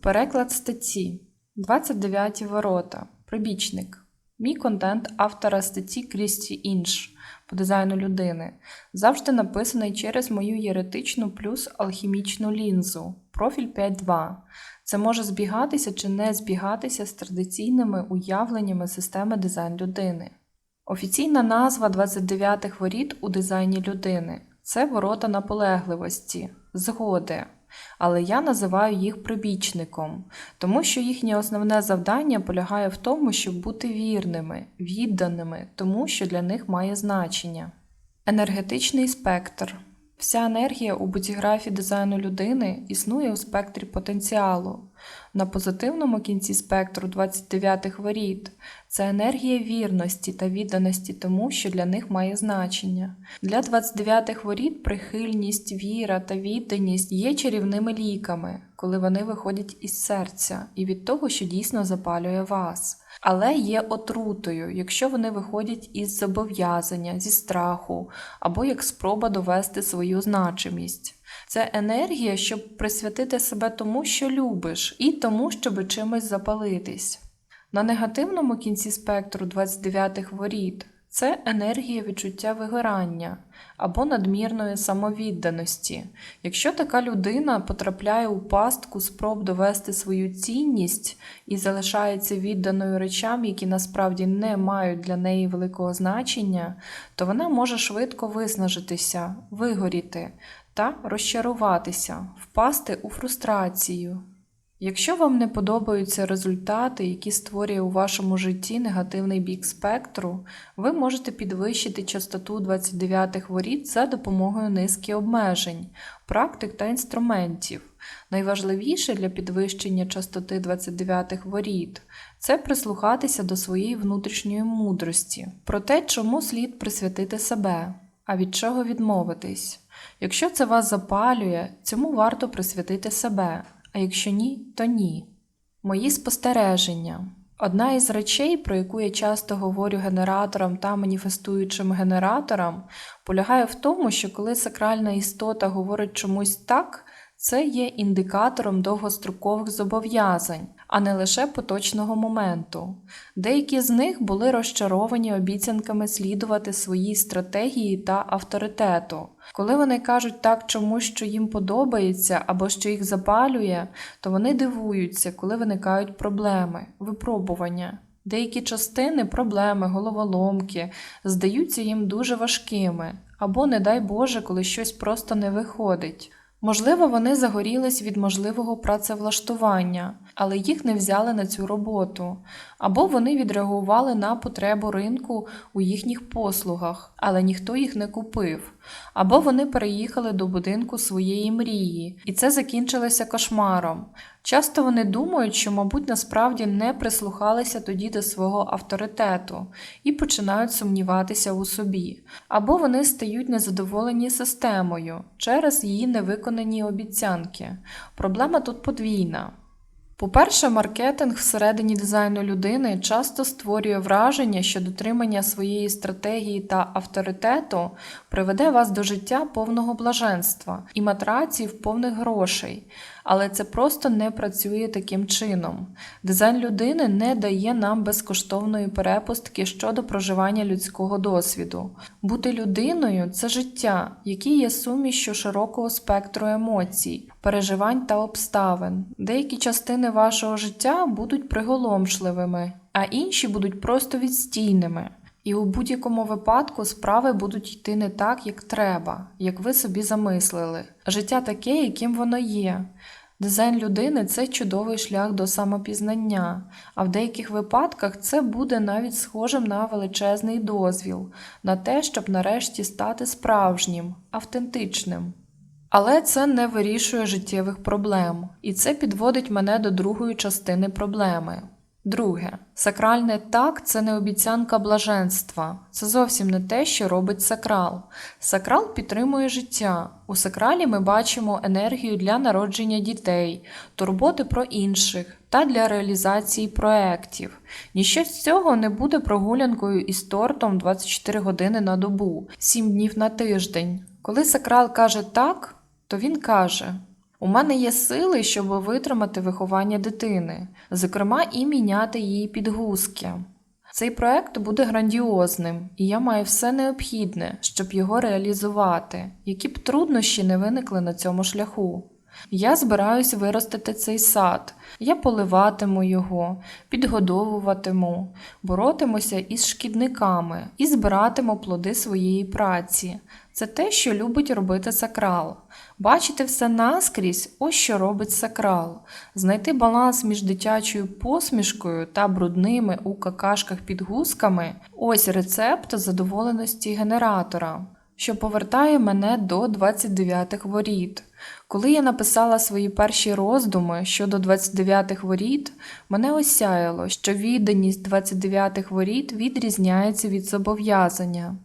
Переклад статті 29 ворота. Прибічник. Мій контент автора статті Крісті Інш по дизайну людини завжди написаний через мою єретичну плюс алхімічну лінзу. Профіль 5.2. Це може збігатися чи не збігатися з традиційними уявленнями системи дизайн людини. Офіційна назва 29-х воріт у дизайні людини це ворота наполегливості, згоди. Але я називаю їх прибічником, тому що їхнє основне завдання полягає в тому, щоб бути вірними, відданими, тому що для них має значення. Енергетичний спектр. Вся енергія у будіграфі дизайну людини існує у спектрі потенціалу. На позитивному кінці спектру 29-х воріт це енергія вірності та відданості тому, що для них має значення. Для 29-х воріт прихильність, віра та відданість є чарівними ліками, коли вони виходять із серця і від того, що дійсно запалює вас. Але є отрутою, якщо вони виходять із зобов'язання, зі страху або як спроба довести свою значимість. Це енергія, щоб присвятити себе тому, що любиш, і тому, щоб чимось запалитись. На негативному кінці спектру 29-х воріт це енергія відчуття вигорання або надмірної самовідданості. Якщо така людина потрапляє у пастку спроб довести свою цінність і залишається відданою речам, які насправді не мають для неї великого значення, то вона може швидко виснажитися, вигоріти та розчаруватися, впасти у фрустрацію. Якщо вам не подобаються результати, які створює у вашому житті негативний бік спектру, ви можете підвищити частоту 29-х воріт за допомогою низки обмежень, практик та інструментів. Найважливіше для підвищення частоти 29-х воріт це прислухатися до своєї внутрішньої мудрості, про те, чому слід присвятити себе, а від чого відмовитись. Якщо це вас запалює, цьому варто присвятити себе а якщо ні, то ні. Мої спостереження. Одна із речей, про яку я часто говорю генераторам та маніфестуючим генераторам, полягає в тому, що коли сакральна істота говорить чомусь так, це є індикатором довгострокових зобов'язань, а не лише поточного моменту. Деякі з них були розчаровані обіцянками слідувати своїй стратегії та авторитету. Коли вони кажуть так чомусь, що їм подобається або що їх запалює, то вони дивуються, коли виникають проблеми, випробування. Деякі частини, проблеми, головоломки здаються їм дуже важкими, або, не дай Боже, коли щось просто не виходить. Можливо, вони загорілись від можливого працевлаштування, але їх не взяли на цю роботу, або вони відреагували на потребу ринку у їхніх послугах, але ніхто їх не купив, або вони переїхали до будинку своєї мрії, і це закінчилося кошмаром. Часто вони думають, що, мабуть, насправді не прислухалися тоді до свого авторитету і починають сумніватися у собі, або вони стають незадоволені системою через її невиконані обіцянки. Проблема тут подвійна. По-перше, маркетинг всередині дизайну людини часто створює враження, що дотримання своєї стратегії та авторитету приведе вас до життя повного блаженства і матраців повних грошей, але це просто не працює таким чином. Дизайн людини не дає нам безкоштовної перепустки щодо проживання людського досвіду. Бути людиною це життя, яке є сумішчю широкого спектру емоцій, переживань та обставин. Деякі частини вашого життя будуть приголомшливими, а інші будуть просто відстійними. І у будь-якому випадку справи будуть йти не так, як треба, як ви собі замислили. Життя таке, яким воно є. Дизайн людини це чудовий шлях до самопізнання, а в деяких випадках це буде навіть схожим на величезний дозвіл, на те, щоб нарешті стати справжнім, автентичним. Але це не вирішує життєвих проблем, і це підводить мене до другої частини проблеми. Друге, сакральне так це не обіцянка блаженства, це зовсім не те, що робить сакрал. Сакрал підтримує життя. У сакралі ми бачимо енергію для народження дітей, турботи про інших та для реалізації проєктів. Ніщо з цього не буде прогулянкою із тортом 24 години на добу, 7 днів на тиждень. Коли сакрал каже так, то він каже: У мене є сили, щоб витримати виховання дитини, зокрема і міняти її підгузки. Цей проект буде грандіозним, і я маю все необхідне, щоб його реалізувати, які б труднощі не виникли на цьому шляху. Я збираюсь виростити цей сад, я поливатиму його, підгодовуватиму, боротимуся із шкідниками і збиратиму плоди своєї праці. Це те, що любить робити сакрал. Бачити все наскрізь, ось що робить сакрал. Знайти баланс між дитячою посмішкою та брудними у какашках підгузками ось рецепт задоволеності генератора, що повертає мене до 29-х воріт. Коли я написала свої перші роздуми щодо 29-х воріт, мене осяяло, що відданість 29-х воріт відрізняється від зобов'язання.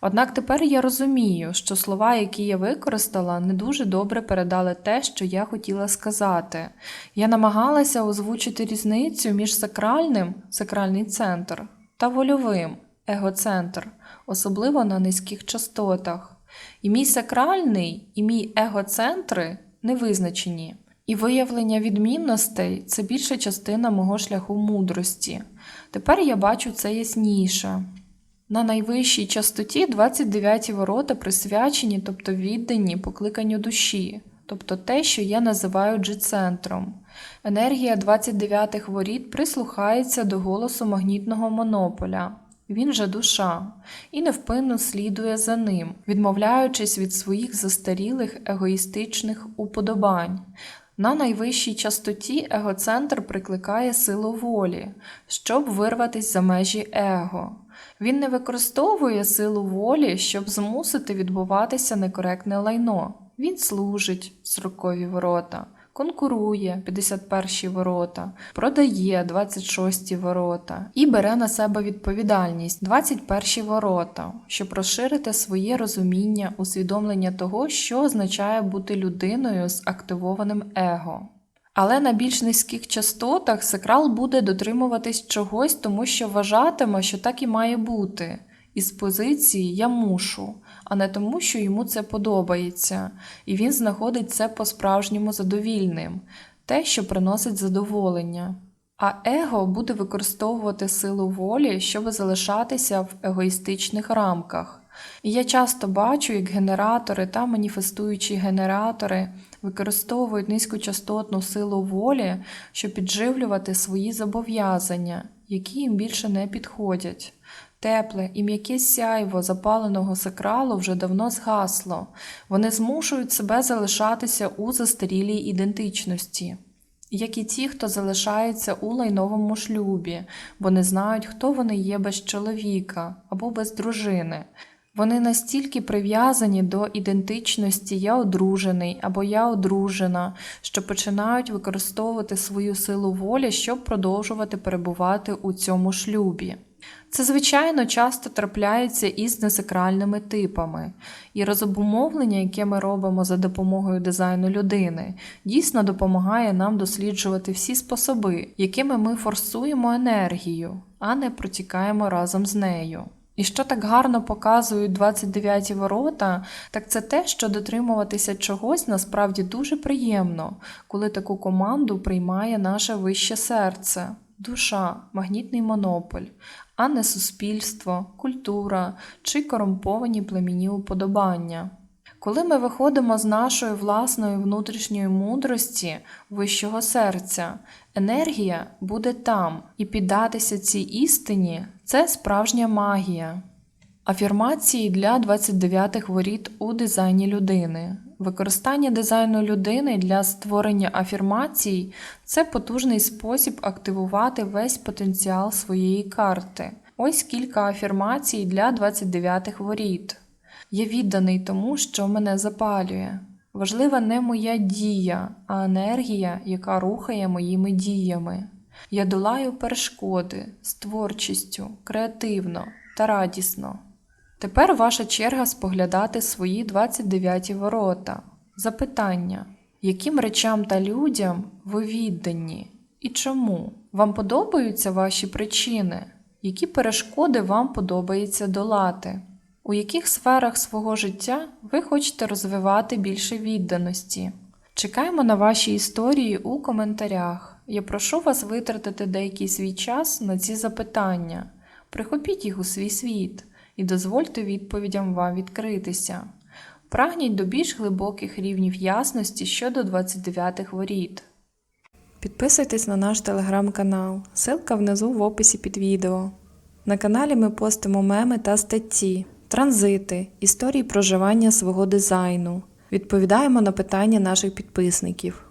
Однак тепер я розумію, що слова, які я використала, не дуже добре передали те, що я хотіла сказати. Я намагалася озвучити різницю між сакральним сакральний центр та вольовим егоцентр, особливо на низьких частотах. І мій сакральний, і мій егоцентри не визначені. І виявлення відмінностей це більша частина мого шляху мудрості. Тепер я бачу це ясніше. На найвищій частоті 29 ворота присвячені, тобто віддані покликанню душі, тобто те, що я називаю джи-центром. Енергія 29 воріт прислухається до голосу магнітного монополя. Він же душа, і невпинно слідує за ним, відмовляючись від своїх застарілих егоїстичних уподобань. На найвищій частоті егоцентр прикликає силу волі, щоб вирватися за межі его. Він не використовує силу волі, щоб змусити відбуватися некоректне лайно. Він служить 40 ворота, конкурує 51 ворота, продає 26 ворота і бере на себе відповідальність 21 ворота, щоб розширити своє розуміння, усвідомлення того, що означає бути людиною з активованим его. Але на більш низьких частотах сакрал буде дотримуватись чогось, тому що вважатиме, що так і має бути, із позиції я мушу, а не тому, що йому це подобається, і він знаходить це по-справжньому задовільним, те, що приносить задоволення. А его буде використовувати силу волі, щоб залишатися в егоїстичних рамках. І я часто бачу, як генератори та маніфестуючі генератори використовують низькочастотну силу волі, щоб підживлювати свої зобов'язання, які їм більше не підходять. Тепле і м'яке сяйво запаленого сакралу вже давно згасло, вони змушують себе залишатися у застарілій ідентичності. Як і ті, хто залишається у лайновому шлюбі, бо не знають, хто вони є без чоловіка або без дружини. Вони настільки прив'язані до ідентичності я одружений або я одружена, що починають використовувати свою силу волі, щоб продовжувати перебувати у цьому шлюбі. Це, звичайно, часто трапляється із несакральними типами, і розобумовлення, яке ми робимо за допомогою дизайну людини, дійсно допомагає нам досліджувати всі способи, якими ми форсуємо енергію, а не протікаємо разом з нею. І що так гарно показують 29 ворота, так це те, що дотримуватися чогось насправді дуже приємно, коли таку команду приймає наше вище серце, душа, магнітний монополь, а не суспільство, культура чи корумповані племінні уподобання. Коли ми виходимо з нашої власної внутрішньої мудрості, вищого серця, енергія буде там, і піддатися цій істині це справжня магія. Афірмації для 29-х воріт у дизайні людини. Використання дизайну людини для створення афірмацій це потужний спосіб активувати весь потенціал своєї карти. Ось кілька афірмацій для 29-х воріт. Я відданий тому, що мене запалює. Важлива не моя дія, а енергія, яка рухає моїми діями. Я долаю перешкоди з творчістю, креативно та радісно. Тепер ваша черга споглядати свої 29 ворота. Запитання, яким речам та людям ви віддані і чому? Вам подобаються ваші причини? Які перешкоди вам подобається долати? У яких сферах свого життя ви хочете розвивати більше відданості? Чекаємо на ваші історії у коментарях. Я прошу вас витратити деякий свій час на ці запитання. Прихопіть їх у свій світ і дозвольте відповідям вам відкритися. Прагніть до більш глибоких рівнів ясності щодо 29-х воріт. Підписуйтесь на наш телеграм-канал, ссылка внизу в описі під відео. На каналі ми постимо меми та статті, транзити, історії проживання свого дизайну. Відповідаємо на питання наших підписників.